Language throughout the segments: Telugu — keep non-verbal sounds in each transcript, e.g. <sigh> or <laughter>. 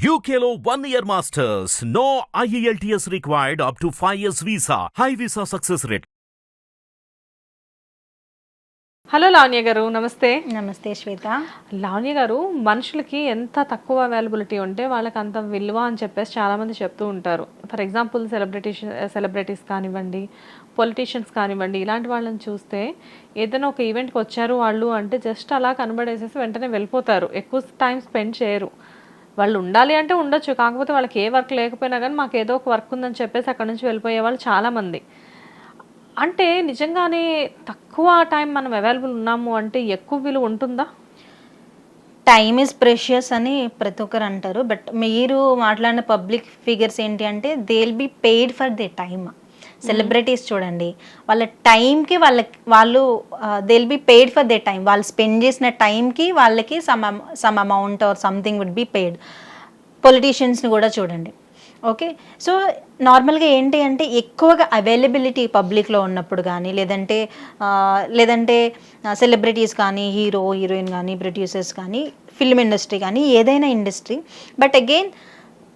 One year masters. No E IELTS required up to 5 years visa. High visa success rate. Hello Lavanya garu నమస్తే నమస్తే శ్వేత లావణ్య గారు మనుషులకి ఎంత తక్కువ అవైలబిలిటీ ఉంటే వాళ్ళకి అంత విలువ అని చెప్పేసి చాలామంది చెప్తూ ఉంటారు ఫర్ ఎగ్జాంపుల్ సెలబ్రిటీస్ సెలబ్రిటీస్ కానివ్వండి పొలిటీషియన్స్ కానివ్వండి ఇలాంటి వాళ్ళని చూస్తే ఏదైనా ఒక ఈవెంట్కి వచ్చారు వాళ్ళు అంటే జస్ట్ అలా కనబడేసేసి వెంటనే వెళ్ళిపోతారు ఎక్కువ టైం స్పెండ్ చేయరు వాళ్ళు ఉండాలి అంటే ఉండొచ్చు. కాకపోతే వాళ్ళకి ఏ వర్క్ లేకపోయినా కానీ మాకు ఏదో ఒక వర్క్ ఉందని చెప్పేసి అక్కడ నుంచి వెళ్ళిపోయే వాళ్ళు చాలామంది. అంటే నిజంగానే తక్కువ టైం మనం అవైలబుల్ ఉన్నాము అంటే ఎక్కువ విలువ ఉంటుందా? టైమ్ ఇస్ ప్రెషియస్ అని ప్రతి ఒక్కరు అంటారు. బట్ మీరు మాట్లాడిన పబ్లిక్ ఫిగర్స్ ఏంటి అంటే they will be paid for the time celebrities చూడండి. వాళ్ళ టైంకి వాళ్ళ వాళ్ళు they'll be paid for the time వాళ్ళు స్పెండ్ చేసిన టైంకి వాళ్ళకి some some amount or something would be paid పొలిటీషియన్స్ని కూడా చూడండి. ఓకే? సో నార్మల్గా ఏంటి అంటే ఎక్కువగా అవైలబిలిటీ పబ్లిక్లో ఉన్నప్పుడు కానీ లేదంటే లేదంటే సెలబ్రిటీస్ కానీ హీరో హీరోయిన్ కానీ ప్రొడ్యూసర్స్ కానీ ఫిల్మ్ ఇండస్ట్రీ కానీ ఏదైనా ఇండస్ట్రీ బట్ అగైన్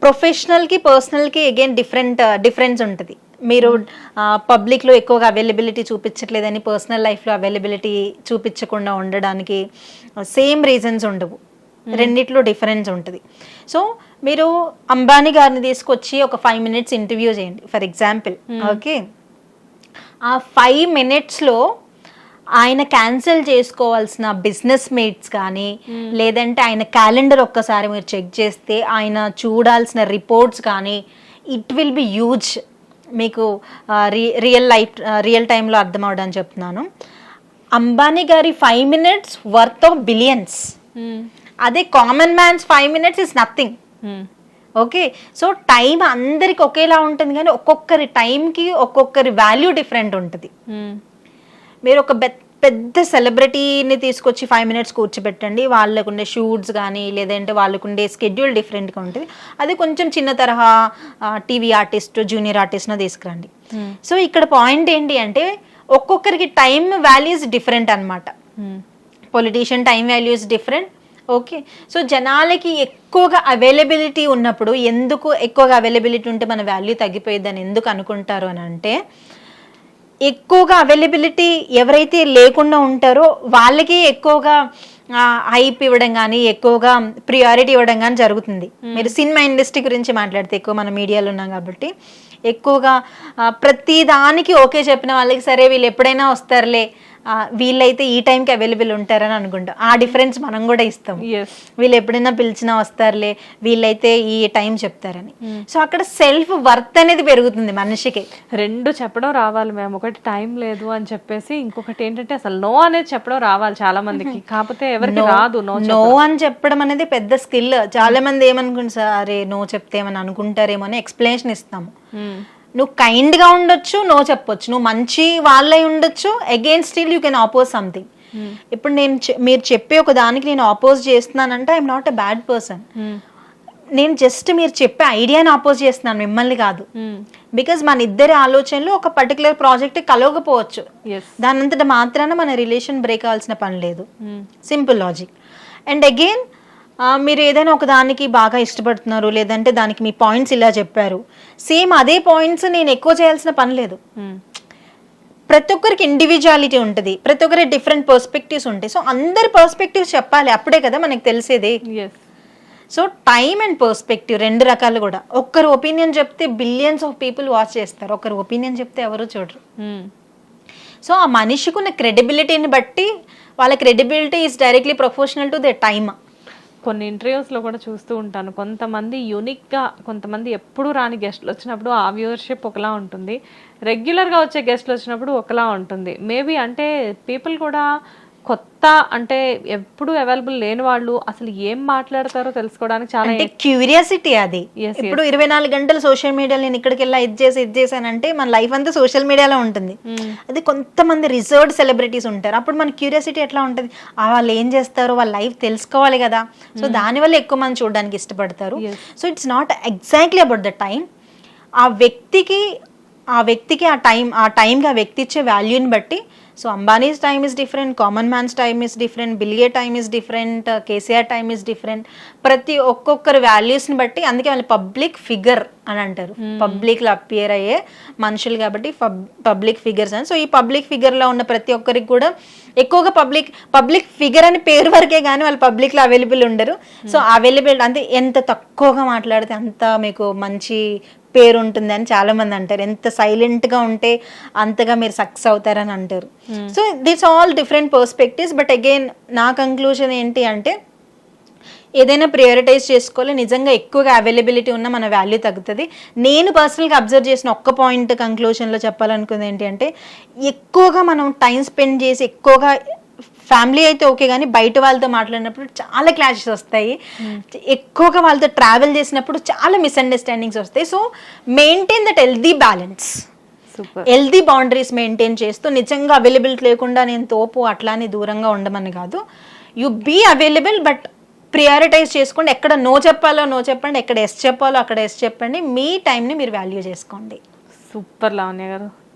ప్రొఫెషనల్కి పర్సనల్కి అగైన్ డిఫరెంట్ డిఫరెన్స్ ఉంటుంది. మీరు పబ్లిక్లో ఎక్కువగా అవైలబిలిటీ చూపించట్లేదని పర్సనల్ లైఫ్లో అవైలబిలిటీ చూపించకుండా ఉండడానికి సేమ్ రీజన్స్ ఉండవు. రెండిట్లో డిఫరెన్స్ ఉంటుంది. సో మీరు అంబానీ గారిని తీసుకొచ్చి ఒక ఫైవ్ మినిట్స్ ఇంటర్వ్యూ చేయండి ఫర్ ఎగ్జాంపుల్ ఓకే ఆ ఫైవ్ మినిట్స్లో ఆయన క్యాన్సిల్ చేసుకోవాల్సిన బిజినెస్ మీట్స్ కానీ లేదంటే ఆయన క్యాలెండర్ ఒక్కసారి మీరు చెక్ చేస్తే ఆయన చూడాల్సిన రిపోర్ట్స్ కానీ ఇట్ విల్ బి హ్యూజ్ మీకు రియల్ లైఫ్ రియల్ టైంలో అర్థం అవడానికి చెప్తున్నాను. అంబానీ గారి five minutes worth of billions అదే common man's five minutes is nothing okay so time అందరికి ఒకేలా ఉంటుంది కానీ ఒక్కొక్కరి టైంకి ఒక్కొక్కరి వాల్యూ డిఫరెంట్ ఉంటుంది. మీరు ఒక పెద్ద పెద్ద సెలబ్రిటీని తీసుకొచ్చి ఫైవ్ మినిట్స్ కూర్చోబెట్టండి. వాళ్ళకు ఉండే షూట్స్ కానీ లేదంటే వాళ్ళకు ఉండే స్కెడ్యూల్ డిఫరెంట్గా ఉంటుంది. అది కొంచెం చిన్న తరహా టీవీ ఆర్టిస్ట్ జూనియర్ ఆర్టిస్ట్ను తీసుకురండి. సో ఇక్కడ పాయింట్ ఏంటి అంటే ఒక్కొక్కరికి టైం వాల్యూస్ డిఫరెంట్ అన్నమాట. Politician time values different okay so జనాలకి ఎక్కువగా అవైలబిలిటీ ఉన్నప్పుడు ఎందుకు ఎక్కువగా అవైలబిలిటీ ఉంటే మన వాల్యూ తగ్గిపోయిద్దని ఎందుకు అనుకుంటారు అని అంటే ఎక్కువగా అవైలబిలిటీ ఎవరైతే లేకుండా ఉంటారో వాళ్ళకి ఎక్కువగా హైప్ ఇవ్వడం కానీ ఎక్కువగా ప్రియారిటీ ఇవ్వడం కానీ జరుగుతుంది. మీరు సినిమా ఇండస్ట్రీ గురించి మాట్లాడితే ఎక్కువ మన మీడియాలో ఉన్నాం కాబట్టి ఎక్కువగా ఆ, ప్రతి దానికి ఓకే చెప్పిన వాళ్ళకి సరే వీళ్ళు ఎప్పుడైనా వస్తారులే వీళ్ళైతే ఈ టైంకి అవైలబుల్ ఉంటారని అనుకుంటాం. ఆ డిఫరెన్స్ మనం కూడా ఇస్తాం. వీళ్ళు ఎప్పుడైనా పిలిచినా వస్తారులే వీళ్ళైతే ఈ టైం చెప్తారని. సో అక్కడ సెల్ఫ్ వర్త్ అనేది పెరుగుతుంది మనిషికి. రెండు చెప్పడం రావాలి మేము ఒకటి టైం లేదు అని చెప్పేసి ఇంకొకటి ఏంటంటే అసలు నో అనేది చెప్పడం రావాలి చాలా మందికి <laughs> కాకపోతే ఎవరికి రాదు నో నో అని చెప్పడం అనేది పెద్ద స్కిల్ చాలా మంది ఏమనుకుంటారు సార్ అరే నో చెప్తే ఏమని అనుకుంటారేమో అని ఎక్స్ప్లెనేషన్ ఇస్తాము. నువ్వు kind గా ఉండొచ్చు నో చెప్పొచ్చు. నువ్వు మంచి వాళ్ళై ఉండొచ్చు again still you can oppose something ఇప్పుడు నేను మీరు చెప్పే ఒక దానికి నేను ఆపోజ్ చేస్తున్నానంటే I'm not a bad person నేను జస్ట్ మీరు చెప్పే ఐడియాని ఆపోజ్ చేస్తున్నాను మిమ్మల్ని కాదు. బికాజ్ మన ఇద్దరి ఆలోచనలు ఒక పర్టికులర్ ప్రాజెక్ట్ కలవకపోవచ్చు. దానంతట మాత్రాన మన రిలేషన్ బ్రేక్ అవ్వాల్సిన పని లేదు. సింపుల్ లాజిక్ అండ్ అగైన్ మీరు ఏదైనా ఒక దానికి బాగా ఇష్టపడుతున్నారు లేదంటే దానికి మీ పాయింట్స్ ఇలా చెప్పారు. సేమ్ అదే పాయింట్స్ నేను ఎక్కువ చేయాల్సిన పని లేదు. ప్రతి ఒక్కరికి ఇండివిజువాలిటీ ఉంటుంది ప్రతి ఒక్కరికి డిఫరెంట్ పర్స్పెక్టివ్స్ ఉంటాయి. సో అందరి పర్స్పెక్టివ్స్ చెప్పాలి అప్పుడే కదా మనకి తెలిసేది. సో టైం అండ్ పర్స్పెక్టివ్ రెండు రకాలు కూడా. ఒక్కరు ఒపీనియన్ చెప్తే బిలియన్స్ ఆఫ్ పీపుల్ వాచ్ చేస్తారు. ఒకరు ఒపీనియన్ చెప్తే ఎవరు చూడరు. సో ఆ మనిషికి ఉన్న క్రెడిబిలిటీని బట్టి వాళ్ళ credibility is directly professional to the time కొన్ని ఇంటర్వ్యూస్లో కూడా చూస్తూ ఉంటాను. కొంతమంది యూనిక్గా కొంతమంది ఎప్పుడు రాని గెస్ట్లు వచ్చినప్పుడు ఆ వ్యూవర్షిప్ ఒకలా ఉంటుంది. రెగ్యులర్గా వచ్చే గెస్ట్లు వచ్చినప్పుడు ఒకలా ఉంటుంది. మేబీ అంటే పీపుల్ కూడా కొత్త అంటే ఎప్పుడు అవైలబుల్ లేని వాళ్ళు అసలు ఏం మాట్లాడతారో తెలుసుకోవడానికి చాలా అంటే క్యూరియాసిటీ అది. ఇప్పుడు ఇరవై నాలుగు గంటలు సోషల్ మీడియాలో నేను ఇక్కడికి వెళ్ళా ఇది చేసి ఇది చేశానంటే మన లైఫ్ అంతా సోషల్ మీడియాలో ఉంటుంది. అది కొంతమంది రిజర్వ్డ్ సెలబ్రిటీస్ ఉంటారు. అప్పుడు మన క్యూరియాసిటీ ఎట్లా ఉంటుంది? వాళ్ళు ఏం చేస్తారో? వాళ్ళ లైఫ్ తెలుసుకోవాలి కదా. సో దానివల్ల ఎక్కువ మంది చూడడానికి ఇష్టపడతారు. So it's not exactly about the time ఆ వ్యక్తికి ఆ వ్యక్తికి ఆ టైం ఆ టైంకి ఆ వ్యక్తి ఇచ్చే వాల్యూని బట్టి so Ambani's time is different common man's time is different Bill Gates time is different KCR time is different ప్రతి ఒక్కొక్కరి వాల్యూస్ని బట్టి అందుకే వాళ్ళు పబ్లిక్ ఫిగర్ అని అంటారు. పబ్లిక్లో అపియర్ అయ్యే మనుషులు కాబట్టి పబ్లిక్ ఫిగర్స్ అని. సో ఈ పబ్లిక్ ఫిగర్లో ఉన్న ప్రతి ఒక్కరికి కూడా ఎక్కువగా పబ్లిక్ పబ్లిక్ ఫిగర్ అని పేరు వరకే కానీ వాళ్ళు పబ్లిక్లో అవైలబుల్ ఉండరు. సో అవైలబుల్ అంటే ఎంత తక్కువగా మాట్లాడితే అంత మీకు మంచి పేరు ఉంటుంది అని చాలా మంది అంటారు. ఎంత సైలెంట్గా ఉంటే అంతగా మీరు సక్సెస్ అవుతారని అంటారు. So that's all different perspectives but again నా కంక్లూజన్ ఏంటి అంటే ఏదైనా ప్రియారిటైజ్ చేసుకోవాలి. నిజంగా ఎక్కువగా అవైలబిలిటీ ఉన్న మన వాల్యూ తగ్గుతుంది. నేను పర్సనల్గా అబ్జర్వ్ చేసిన ఒక్క పాయింట్ కంక్లూషన్లో చెప్పాలనుకుంది ఏంటి అంటే ఎక్కువగా మనం టైం స్పెండ్ చేసి ఎక్కువగా ఫ్యామిలీ అయితే ఓకే కానీ బయట వాళ్ళతో మాట్లాడినప్పుడు చాలా క్లాషెస్ వస్తాయి. ఎక్కువగా వాళ్ళతో ట్రావెల్ చేసినప్పుడు చాలా మిస్అండర్స్టాండింగ్స్ వస్తాయి. So maintain that healthy balance healthy boundaries maintain చేస్తూ నిజంగా అవైలబిలిటీ లేకుండా నేను తోపు అట్లానే దూరంగా ఉండమని కాదు. You be available but prioritise చేసుకోండి. ఎక్కడ నో చెప్పాలో నో చెప్పండి ఎక్కడ ఎస్ చెప్పాలో అక్కడ ఎస్ చెప్పండి. మీ టైంని మీరు వాల్యూ చేసుకోండి. Super Lavanya garu.